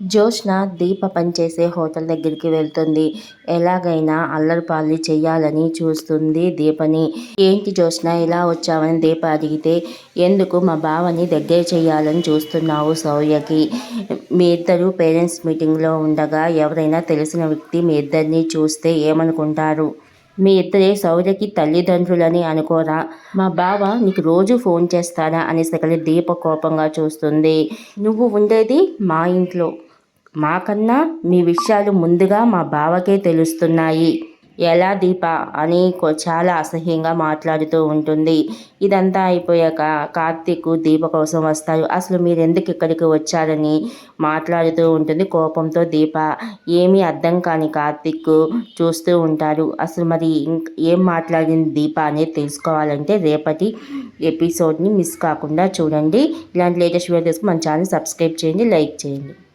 జోష్న దీప పనిచేసే హోటల్ దగ్గరికి వెళ్తుంది. ఎలాగైనా అల్లరిపాలి చెయ్యాలని చూస్తుంది దీపని. ఏంటి జోష్న ఇలా వచ్చావని దీప అడిగితే ఎందుకు మా బావని దగ్గర చేయాలని చూస్తున్నావు సౌర్యకి? మీ ఇద్దరు పేరెంట్స్ మీటింగ్లో ఉండగా ఎవరైనా తెలిసిన వ్యక్తి మీ ఇద్దరిని చూస్తే ఏమనుకుంటారు? మీ ఇద్దరే సౌర్యకి తల్లిదండ్రులని అనుకోరా? మా బావ నీకు రోజు ఫోన్ చేస్తాడా అని సకలి దీప కోపంగా చూస్తుంది. నువ్వు ఉండేది మా ఇంట్లో. మాకన్నా మీ విషయాలు ముందుగా మా బావకే తెలుస్తున్నాయి. ఎలా దీప? అని చాలా అసహ్యంగా మాట్లాడుతూ ఉంటుంది. ఇదంతా అయిపోయాక కార్తీక్ దీప కోసం వస్తారు అసలు మీరు ఎందుకు ఇక్కడికి వచ్చారని మాట్లాడుతూ ఉంటుంది కోపంతో దీప. ఏమీ అర్థం కాని కార్తీక్ చూస్తూ ఉంటారు అసలు మరి ఏం మాట్లాడింది దీప అనేది తెలుసుకోవాలంటే రేపటి ఎపిసోడ్ని మిస్ కాకుండా చూడండి. ఇలాంటి లేటెస్ట్ వీడియోస్ మన ఛానల్ సబ్స్క్రైబ్ చేయండి లైక్ చేయండి.